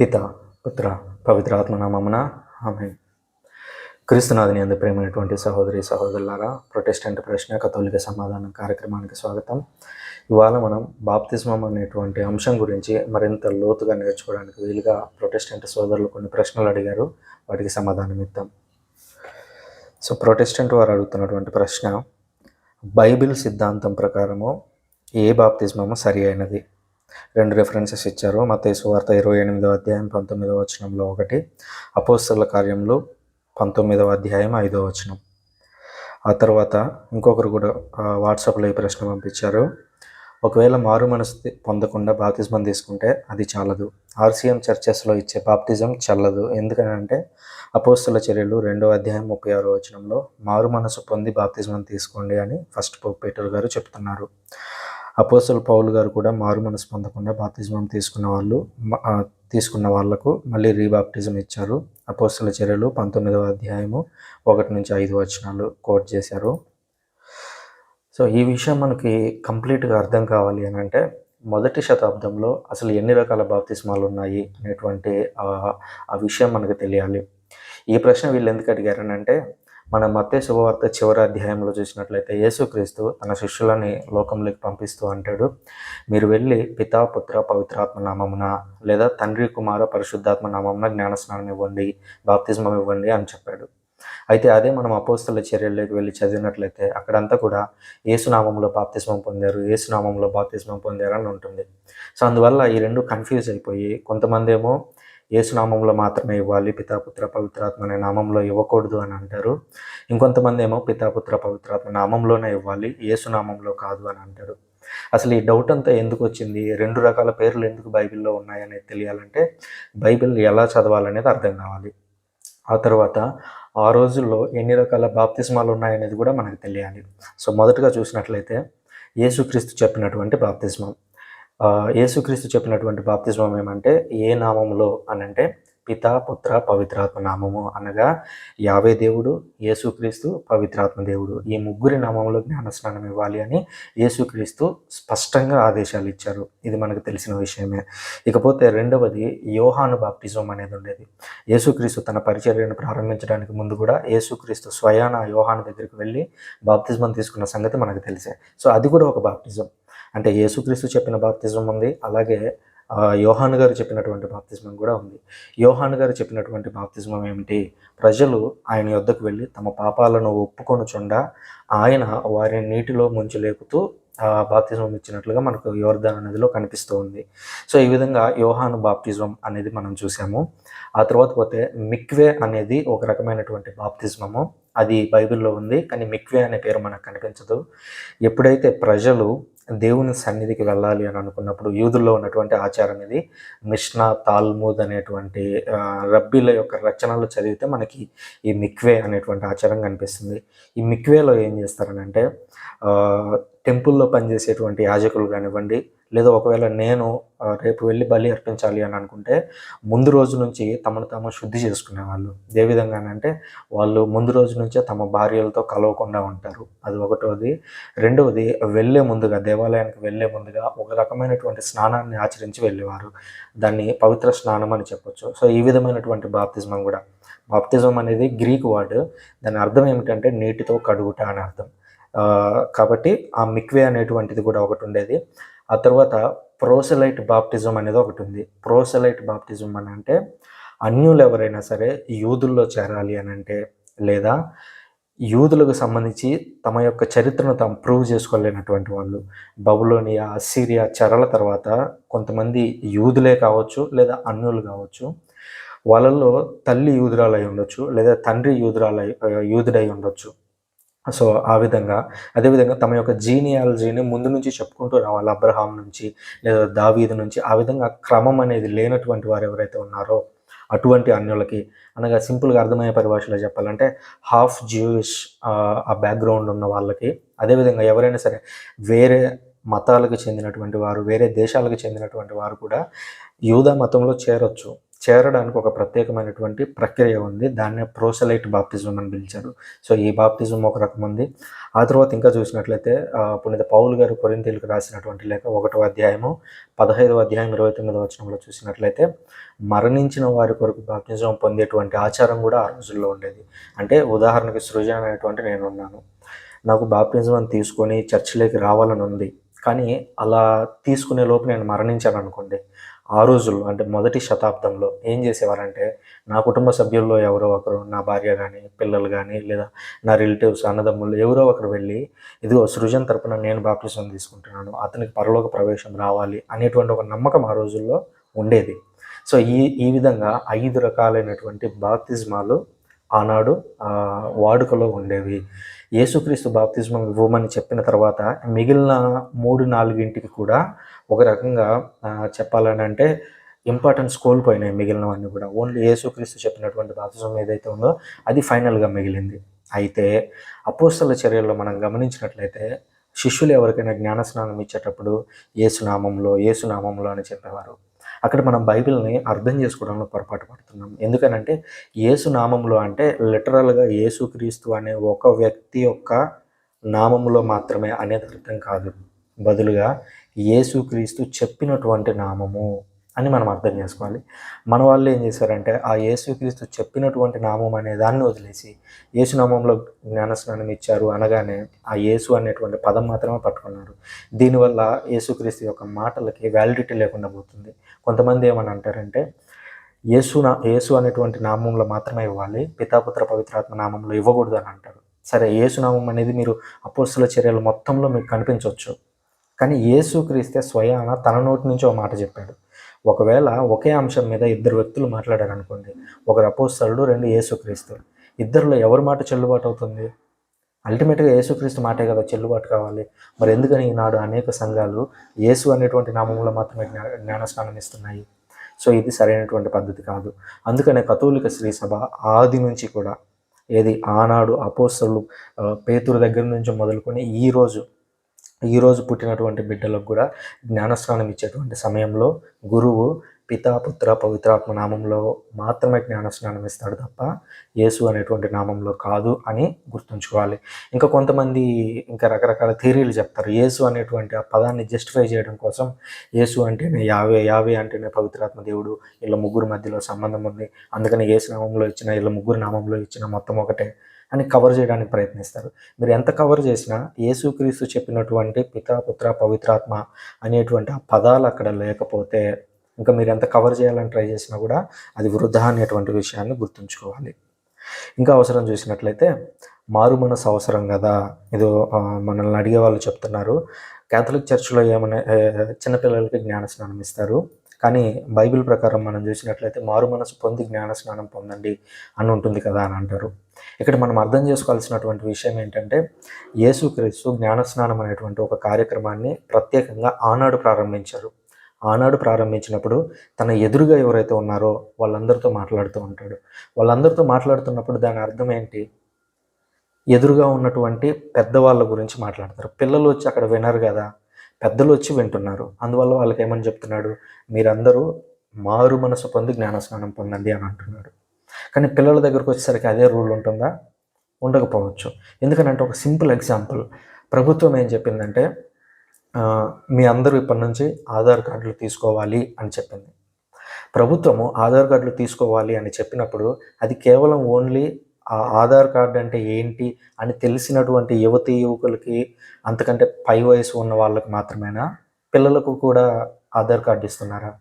పిత పుత్ర పవిత్రాత్మనామమున ఆమె క్రీస్తునాథుని అందు ప్రేమైనటువంటి సహోదరి సహోదరులారా ప్రొటెస్టెంట్ ప్రశ్న కథోలిక సమాధానం కార్యక్రమానికి స్వాగతం. ఇవాళ మనం బాప్తిజమం అనేటువంటి అంశం గురించి మరింత లోతుగా నేర్చుకోవడానికి వీలుగా ప్రొటెస్టెంట్ సోదరులు కొన్ని ప్రశ్నలు అడిగారు. వాటికి సమాధానం ఇద్దాం. సో ప్రొటెస్టెంట్ వారు అడుగుతున్నటువంటి ప్రశ్న బైబిల్ సిద్ధాంతం ప్రకారము ఏ బాప్తిజమము సరి అయినది? రెండు రెఫరెన్సెస్ ఇచ్చారు. మత్తయి వార్త ఇరవై ఎనిమిదవ అధ్యాయం పంతొమ్మిదవ వచనంలో ఒకటి. అపోస్తల కార్యంలో పంతొమ్మిదవ అధ్యాయం ఐదవ వచనం. ఆ తర్వాత ఇంకొకరు కూడా వాట్సాప్లో ఈ ప్రశ్న పంపించారు. ఒకవేళ మారు మనసు పొందకుండా బాప్తిజం తీసుకుంటే అది చాలదు. ఆర్సీఎం చర్చెస్లో ఇచ్చే బాప్తిజం చల్లదు. ఎందుకంటే అపోస్తుల చర్యలు రెండో అధ్యాయం ముప్పై ఆరో వచనంలో మారు మనసు పొంది బాప్తిజం తీసుకోండి అని ఫస్ట్ పోప్ పీటర్ గారు చెప్తున్నారు. అపోసల పౌలు గారు కూడా మారు మనసు పొందకుండా బాప్తిజం తీసుకున్న వాళ్ళు తీసుకున్న వాళ్ళకు మళ్ళీ రీబాప్టిజం ఇచ్చారు. అపోస్తుల చర్యలు పంతొమ్మిదవ అధ్యాయము ఒకటి నుంచి ఐదు వచనాలు కోట్ చేశారు. సో ఈ విషయం మనకి కంప్లీట్గా అర్థం కావాలి అని అంటే మొదటి శతాబ్దంలో అసలు ఎన్ని రకాల బాప్తిస్మాలు ఉన్నాయి అనేటువంటి ఆ- ఆ విషయం మనకు తెలియాలి. ఈ ప్రశ్న వీళ్ళు ఎందుకు అడిగారని అంటే మన మత్తే శుభవార్త చివరి అధ్యాయంలో చూసినట్లయితే యేసుక్రీస్తు తన శిష్యులని లోకంలోకి పంపిస్తూ అంటాడు మీరు వెళ్ళి పితా పుత్ర పవిత్రాత్మ నామమున లేదా తండ్రి కుమార పరిశుద్ధాత్మ నామమున జ్ఞానస్నానం ఇవ్వండి బాప్తిజమం ఇవ్వండి అని చెప్పాడు. అయితే అదే మనం అపోస్తుల చర్యల్లోకి వెళ్ళి చదివినట్లయితే అక్కడంతా కూడా ఏసునామంలో బాప్తిస్మం పొందారు ఏసునామంలో బాప్తిస్మం పొందారు అని ఉంటుంది. సో అందువల్ల ఈ రెండు కన్ఫ్యూజ్ అయిపోయి కొంతమంది ఏమో ఏసునామంలో మాత్రమే ఇవ్వాలి పితాపుత్ర పవిత్రాత్మ అనే నామంలో ఇవ్వకూడదు అని అంటారు. ఇంకొంతమంది ఏమో పితాపుత్ర పవిత్రాత్మ నామంలోనే ఇవ్వాలి ఏసునామంలో కాదు అని అంటారు. అసలు ఈ డౌట్ అంతా ఎందుకు వచ్చింది? రెండు రకాల పేర్లు ఎందుకు బైబిల్లో ఉన్నాయనేది తెలియాలంటే బైబిల్ ఎలా చదవాలనేది అర్థం కావాలి. ఆ తర్వాత ఆ రోజుల్లో ఎన్ని రకాల బాప్తిస్మాలు ఉన్నాయనేది కూడా మనకు తెలియాలి. సో మొదటగా చూసినట్లయితే యేసుక్రీస్తు చెప్పినటువంటి బాప్తిస్మం. యేసుక్రీస్తు చెప్పినటువంటి బాప్తిస్మం ఏమంటే ఏ నామములో అని అంటే పిత పుత్ర పవిత్రాత్మ నామము అనగా యావే దేవుడు యేసుక్రీస్తు పవిత్రాత్మ దేవుడు. ఈ ముగ్గురి నామంలో జ్ఞానస్నానం ఇవ్వాలి అని యేసుక్రీస్తు స్పష్టంగా ఆదేశాలు ఇచ్చారు. ఇది మనకు తెలిసిన విషయమే. ఇకపోతే రెండవది యోహాను బాప్టిజం అనేది ఉండేది. యేసుక్రీస్తు తన పరిచర్యను ప్రారంభించడానికి ముందు కూడా యేసుక్రీస్తు స్వయాన యోహాను దగ్గరికి వెళ్ళి బాప్తిజం తీసుకున్న సంగతి మనకు తెలిసే. సో అది కూడా ఒక బాప్తిజం. అంటే యేసుక్రీస్తు చెప్పిన బాప్తిజం ఉంది. అలాగే యోహాన్ గారు చెప్పినటువంటి బాప్తిజం కూడా ఉంది. యోహాన్ గారు చెప్పినటువంటి బాప్తిజం ఏమిటి? ప్రజలు ఆయన యొద్దకు వెళ్ళి తమ పాపాలను ఒప్పుకొనుచుండా ఆయన వారిని నీటిలో ముంచి లేపుతూ బాప్తిజం ఇచ్చినట్లుగా మనకు యోర్ధన్ నదిలో కనిపిస్తూ ఉంది. సో ఈ విధంగా యోహాను బాప్తిజం అనేది మనం చూసాము. ఆ తర్వాత పోతే మిక్వే అనేది ఒక రకమైనటువంటి బాప్తిజమము. అది బైబిల్లో ఉంది కానీ మిక్వే అనే పేరు మనకు కనిపించదు. ఎప్పుడైతే ప్రజలు దేవుని సన్నిధికి వెళ్ళాలి అని అనుకున్నప్పుడు యూదుల్లో ఉన్నటువంటి ఆచారం ఇది. మిష్నా తాల్మూద్ అనేటువంటి రబ్బీల యొక్క రచనలు చదివితే మనకి ఈ మిక్వే అనేటువంటి ఆచారం కనిపిస్తుంది. ఈ మిక్వేలో ఏం చేస్తారనంటే టెంపుల్లో పనిచేసేటువంటి యాజకులు కానివ్వండి లేదా ఒకవేళ నేను రేపు వెళ్ళి బలి అర్పించాలి అని అనుకుంటే ముందు రోజు నుంచి తమను తాము శుద్ధి చేసుకునేవాళ్ళు. ఏ విధంగానంటే వాళ్ళు ముందు రోజు నుంచే తమ భార్యలతో కలవకుండా ఉంటారు. అది ఒకటోది. రెండవది వెళ్ళే ముందుగా దేవాలయానికి వెళ్ళే ముందుగా ఒక రకమైనటువంటి స్నానాన్ని ఆచరించి వెళ్ళేవారు. దాన్ని పవిత్ర స్నానం అని చెప్పొచ్చు. సో ఈ విధమైనటువంటి బాప్తిజం కూడా. బాప్తిజం అనేది గ్రీక్ వర్డ్. దాని అర్థం ఏమిటంటే నీటితో కడుగుట అని అర్థం. కాబట్టి ఆ మిక్వే అనేటువంటిది కూడా ఒకటి ఉండేది. ఆ తర్వాత ప్రోసెలైట్ బాప్టిజం అనేది ఒకటి ఉంది. ప్రోసెలైట్ బాప్టిజం అని అంటే అన్యులు ఎవరైనా సరే యూదుల్లో చేరాలి అని అంటే లేదా యూదులకు సంబంధించి తమ యొక్క చరిత్రను తాము ప్రూవ్ చేసుకోలేనటువంటి వాళ్ళు. బబులోనియా అస్సీరియా చెరల తర్వాత కొంతమంది యూదులే కావచ్చు లేదా అన్యులు కావచ్చు. వాళ్ళల్లో తల్లి యూదురాలై ఉండొచ్చు లేదా తండ్రి యూదురాలై యూదుడై ఉండొచ్చు. సో ఆ విధంగా. అదేవిధంగా తమ యొక్క జీనియాలజీని ముందు నుంచి చెప్పుకుంటూ రావాలి. అబ్రహాం నుంచి లేదా దావీదు నుంచి. ఆ విధంగా క్రమం అనేది లేనటువంటి వారు ఎవరైతే ఉన్నారో అటువంటి అన్యులకి. అనగా సింపుల్గా అర్థమయ్యే పరిభాషలో చెప్పాలంటే హాఫ్ జ్యూయిష్ ఆ బ్యాక్గ్రౌండ్ ఉన్న వాళ్ళకి. అదేవిధంగా ఎవరైనా సరే వేరే మతాలకు చెందినటువంటి వారు వేరే దేశాలకు చెందినటువంటి వారు కూడా యూదా మతంలో చేరొచ్చు. చేరడానికి ఒక ప్రత్యేకమైనటువంటి ప్రక్రియ ఉంది. దాన్నే ప్రోసలైట్ బాప్తిజం అని పిలిచారు. సో ఈ బాప్తిజం ఒక రకం ఉంది. ఆ తర్వాత ఇంకా చూసినట్లయితే ఆ, పునీత పౌలు గారు కొరింతీలకు రాసినటువంటి లేఖ ఒకటో అధ్యాయము పదహైదవ అధ్యాయం ఇరవై తొమ్మిదవ వచనంలో చూసినట్లయితే మరణించిన వారి కొరకు బాప్తిజం పొందేటువంటి ఆచారం కూడా ఆ రోజుల్లో ఉండేది. అంటే ఉదాహరణకి సృజన అనేటువంటి నేను ఉన్నాను నాకు బాప్తిజం అని తీసుకొని చర్చిలోకి రావాలని ఉంది. కానీ అలా తీసుకునే లోపు నేను మరణించాను అనుకోండి. ఆ రోజుల్లో అంటే మొదటి శతాబ్దంలో ఏం చేసేవారంటే నా కుటుంబ సభ్యుల్లో ఎవరో ఒకరు నా భార్య కానీ పిల్లలు కానీ లేదా నా రిలేటివ్స్ అన్నదమ్ములు ఎవరో ఒకరు వెళ్ళి ఇదిగో సృజన్ తరపున నేను బాప్తిజం తీసుకుంటున్నాను అతనికి పరలోక ప్రవేశం రావాలి అనేటువంటి ఒక నమ్మకం ఆ రోజుల్లో ఉండేది. సో ఈ ఈ విధంగా ఐదు రకాలైనటువంటి బాప్తిజమాలు ఆనాడు వాడుకలో ఉండేవి. యేసుక్రీస్తు బాప్తిజం ఇవ్వమని చెప్పిన తర్వాత మిగిలిన మూడు నాలుగింటికి కూడా ఒక రకంగా చెప్పాలని అంటే ఇంపార్టెన్స్ కోల్పోయినాయి మిగిలినవన్నీ కూడా. ఓన్లీ యేసుక్రీస్తు చెప్పినటువంటి బాప్తిజం ఏదైతే ఉందో అది ఫైనల్గా మిగిలింది. అయితే అపోస్తల చర్యల్లో మనం గమనించినట్లయితే శిష్యులు ఎవరికైనా జ్ఞానస్నానం ఇచ్చేటప్పుడు ఏసునామంలో ఏసునామంలో అని చెప్పేవారు. అక్కడ మనం బైబిల్ని అర్థం చేసుకోవడంలో పొరపాటు పడుతున్నాం. ఎందుకనంటే యేసు నామంలో అంటే లిటరల్గా యేసుక్రీస్తు అనే ఒక వ్యక్తి యొక్క నామంలో మాత్రమే అనేది అర్థం కాదు. బదులుగా యేసుక్రీస్తు చెప్పినటువంటి నామము అని మనం అర్థం చేసుకోవాలి. మన వాళ్ళు ఏం చేశారంటే ఆ యేసుక్రీస్తు చెప్పినటువంటి నామం అనే దాన్ని వదిలేసి యేసు నామంలో జ్ఞానస్నానం ఇచ్చారు అనగానే ఆ యేసు అనేటువంటి పదం మాత్రమే పట్టుకున్నారు. దీనివల్ల యేసుక్రీస్తు యొక్క మాటలకి వ్యాలిడిటీ లేకుండా పోతుంది. కొంతమంది ఏమని అంటారంటే యేసు నా యేసు అనేటువంటి నామంలో మాత్రమే ఇవ్వాలి పితాపుత్ర పవిత్రాత్మ నామంలో ఇవ్వకూడదు అని అంటారు. సరే యేసు నామం అనేది మీరు అపోస్తుల చర్యలు మొత్తంలో మీకు కనిపించవచ్చు కానీ యేసు క్రీస్తే స్వయాన తన నోటి నుంచి ఒక మాట చెప్పాడు. ఒకవేళ ఒకే అంశం మీద ఇద్దరు వ్యక్తులు మాట్లాడారు అనుకోండి ఒకరు అపోస్తలుడు రెండు యేసుక్రీస్తు. ఇద్దరిలో ఎవరి మాట చెల్లుబాటు అవుతుంది? అల్టిమేట్గా యేసుక్రీస్తు మాటే కదా చెల్లుబాటు కావాలి. మరి ఎందుకని ఈనాడు అనేక సంఘాలు యేసు అనేటువంటి నామంలో మాత్రమే జ్ఞానస్నానం ఇస్తున్నాయి? సో ఇది సరైనటువంటి పద్ధతి కాదు. అందుకనే కథోలిక శ్రీ సభ ఆది నుంచి కూడా ఏది ఆనాడు అపోస్తలు పేతురు దగ్గర నుంచి మొదలుకొని ఈ ఈరోజు పుట్టినటువంటి బిడ్డలకు కూడా జ్ఞానస్నానం ఇచ్చేటువంటి సమయంలో గురువు పితాపుత్ర పవిత్రాత్మ నామంలో మాత్రమే జ్ఞానస్నానం ఇస్తాడు తప్ప యేసు అనేటువంటి నామంలో కాదు అని గుర్తుంచుకోవాలి. ఇంకా కొంతమంది ఇంకా రకరకాల థీరీలు చెప్తారు. యేసు అనేటువంటి ఆ పదాన్ని జస్టిఫై చేయడం కోసం యేసు అంటేనే యావే యావే అంటేనే పవిత్రాత్మ దేవుడు వీళ్ళ ముగ్గురు మధ్యలో సంబంధం ఉంది. అందుకని యేసు నామంలో ఇచ్చిన వీళ్ళ ముగ్గురు నామంలో ఇచ్చిన మొత్తం ఒకటే. అని కవర్ చేయడానికి ప్రయత్నిస్తారు. మీరు ఎంత కవర్ చేసినా యేసుక్రీస్తు చెప్పినటువంటి పిత పుత్ర పవిత్రాత్మ అనేటువంటి ఆ పదాలు అక్కడ లేకపోతే ఇంకా మీరు ఎంత కవర్ చేయాలని ట్రై చేసినా కూడా అది వృధా అనేటువంటి విషయాన్ని గుర్తుంచుకోవాలి. ఇంకా అవసరం చూసినట్లయితే మారు మనసు అవసరం కదా. ఏదో మనల్ని అడిగే వాళ్ళు చెప్తున్నారు. క్యాథలిక్ చర్చ్లో ఏమైనా చిన్నపిల్లలకి జ్ఞాన స్నానం ఇస్తారు. కానీ బైబిల్ ప్రకారం మనం చూసినట్లయితే మారు మనసు పొంది జ్ఞాన స్నానం పొందండి అని ఉంటుంది కదా అని అంటారు. ఇక్కడ మనం అర్థం చేసుకోవాల్సినటువంటి విషయం ఏంటంటే యేసుక్రీస్తు జ్ఞానస్నానం అనేటువంటి ఒక కార్యక్రమాన్ని ప్రత్యేకంగా ఆనాడు ప్రారంభించారు. ఆనాడు ప్రారంభించినప్పుడు తన ఎదురుగా ఎవరైతే ఉన్నారో వాళ్ళందరితో మాట్లాడుతూ ఉంటాడు. వాళ్ళందరితో మాట్లాడుతున్నప్పుడు దాని అర్థం ఏంటి? ఎదురుగా ఉన్నటువంటి పెద్దవాళ్ళ గురించి మాట్లాడతారు. పిల్లలు వచ్చి అక్కడ వినరు కదా. పెద్దలు వచ్చి వింటున్నారు. అందువల్ల వాళ్ళకి ఏమని చెప్తున్నాడు? మీరందరూ మారు మనసు పొంది జ్ఞానస్నానం పొందండి అని అంటున్నాడు. కానీ పిల్లల దగ్గరకు వచ్చేసరికి అదే రూల్ ఉంటుందా? ఉండకపోవచ్చు. ఎందుకనంటే ఒక సింపుల్ ఎగ్జాంపుల్. ప్రభుత్వం ఏం చెప్పిందంటే మీ అందరూ ఇప్పటి నుంచి ఆధార్ కార్డులు తీసుకోవాలి అని చెప్పింది. ప్రభుత్వము ఆధార్ కార్డులు తీసుకోవాలి అని చెప్పినప్పుడు అది కేవలం ఓన్లీ ఆ ఆధార్ కార్డు అంటే ఏంటి అని తెలిసినటువంటి యువతి యువకులకి అంతకంటే పై వయసు ఉన్న వాళ్ళకి మాత్రమేనా? పిల్లలకు కూడా ఆధార్ కార్డు ఇస్తున్నారా?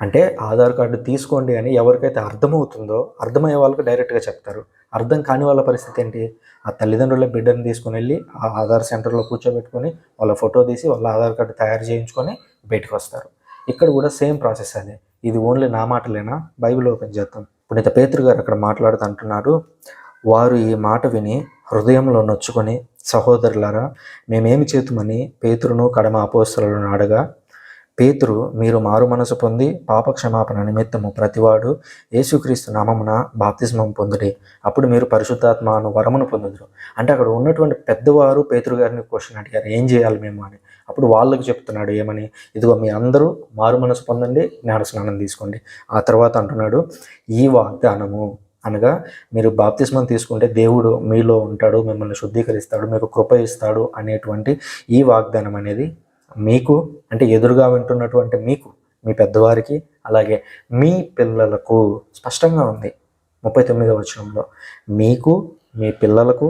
అంటే ఆధార్ కార్డు తీసుకోండి అని ఎవరికైతే అర్థమవుతుందో అర్థమయ్యే వాళ్ళకి డైరెక్ట్గా చెప్తారు. అర్థం కాని వాళ్ళ పరిస్థితి ఏంటి? ఆ తల్లిదండ్రుల బిడ్డను తీసుకుని వెళ్ళి ఆ ఆధార్ సెంటర్లో కూర్చోబెట్టుకొని వాళ్ళ ఫోటో తీసి వాళ్ళ ఆధార్ కార్డు తయారు చేయించుకొని బయటకు వస్తారు ఇక్కడ కూడా సేమ్ ప్రాసెస్ అదే. ఇది ఓన్లీ నా మాటలేనా? బైబిల్ ఓపెన్ చేద్దాం. పునీత పేతురు గారు అక్కడ మాట్లాడుతూ అంటున్నారు వారు ఈ మాట విని హృదయంలో నొచ్చుకొని సహోదరులారా మేమేమి చేతుమని పేతురును కడమ అపోస్తలను అడగా పేతురు మీరు మారు మనసు పొంది పాప క్షమాపణ నిమిత్తము ప్రతివాడు యేసుక్రీస్తు నామమున బాప్తిస్మం పొందుడి. అప్పుడు మీరు పరిశుద్ధాత్మను వరమును పొందుదురు. అంటే అక్కడ ఉన్నటువంటి పెద్దవారు పేతురు గారిని క్వశ్చన్ అడిగారు ఏం చేయాలి మేము అని. అప్పుడు వాళ్ళకి చెప్తున్నాడు ఏమని? ఇదిగో మీ అందరూ మారు మనసు పొందండి జ్ఞాన స్నానం తీసుకోండి. ఆ తర్వాత అంటున్నాడు ఈ వాగ్దానము అనగా మీరు బాప్తిస్మం తీసుకుంటే దేవుడు మీలో ఉంటాడు మిమ్మల్ని శుద్ధీకరిస్తాడు మీకు కృప ఇస్తాడు అనేటువంటి ఈ వాగ్దానం అనేది మీకు అంటే ఎదురుగా వింటున్నటువంటి మీకు మీ పెద్దవారికి అలాగే మీ పిల్లలకు స్పష్టంగా ఉంది. ముప్పై తొమ్మిదవ వచనంలో మీకు మీ పిల్లలకు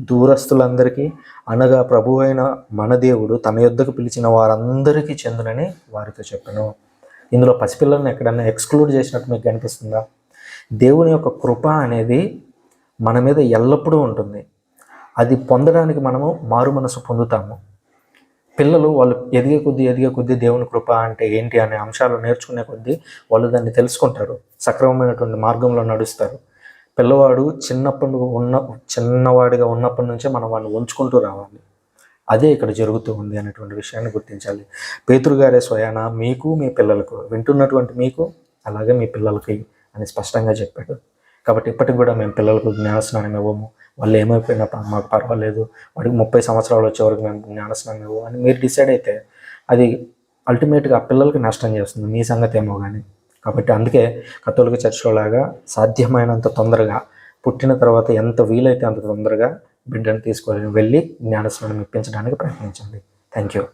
దూరస్తులందరికీ అనగా ప్రభు అయిన మన దేవుడు తన యొద్దకు పిలిచిన వారందరికీ చెందునని వారితో చెప్పాను. ఇందులో పసిపిల్లల్ని ఎక్కడన్నా ఎక్స్క్లూడ్ చేసినట్టు మీకు కనిపిస్తుందా? దేవుని యొక్క కృప అనేది మన మీద ఎల్లప్పుడూ ఉంటుంది. అది పొందడానికి మనము మారు మనసు పొందుతాము. పిల్లలు వాళ్ళు ఎదిగే కొద్దీ ఎదిగే కొద్దీ దేవుని కృప అంటే ఏంటి అనే అంశాలు నేర్చుకునే కొద్దీ వాళ్ళు దాన్ని తెలుసుకుంటారు. సక్రమమైనటువంటి మార్గంలో నడుస్తారు. పిల్లవాడు చిన్నప్పుడు ఉన్న చిన్నవాడిగా ఉన్నప్పటి నుంచే మనం వాడిని ఉంచుకుంటూ రావాలి. అదే ఇక్కడ జరుగుతూ ఉంది అనేటువంటి విషయాన్ని గుర్తించాలి. పేతురు గారే స్వయాన మీకు మీ పిల్లలకు వింటున్నటువంటి మీకు అలాగే మీ పిల్లలకి అని స్పష్టంగా చెప్పాడు. కాబట్టి ఇప్పటికి కూడా మేము పిల్లలకు జ్ఞానస్నానం ఇవ్వము. వాళ్ళు ఏమైపోయినా మాకు పర్వాలేదు. వాడికి ముప్పై సంవత్సరాలు వచ్చే వరకు మేము జ్ఞానస్నానం ఇవ్వము అని మీరు డిసైడ్ అయితే అది అల్టిమేట్గా ఆ పిల్లలకి నష్టం చేస్తుంది. మీ సంగతి ఏమో కానీ కాబట్టి అందుకే కథోలిక చర్చిలో లాగా సాధ్యమైనంత తొందరగా పుట్టిన తర్వాత ఎంత వీలైతే అంత తొందరగా బిడ్డను తీసుకొని వెళ్ళి జ్ఞానస్నానం ఇప్పించడానికి ప్రయత్నించండి. Thank you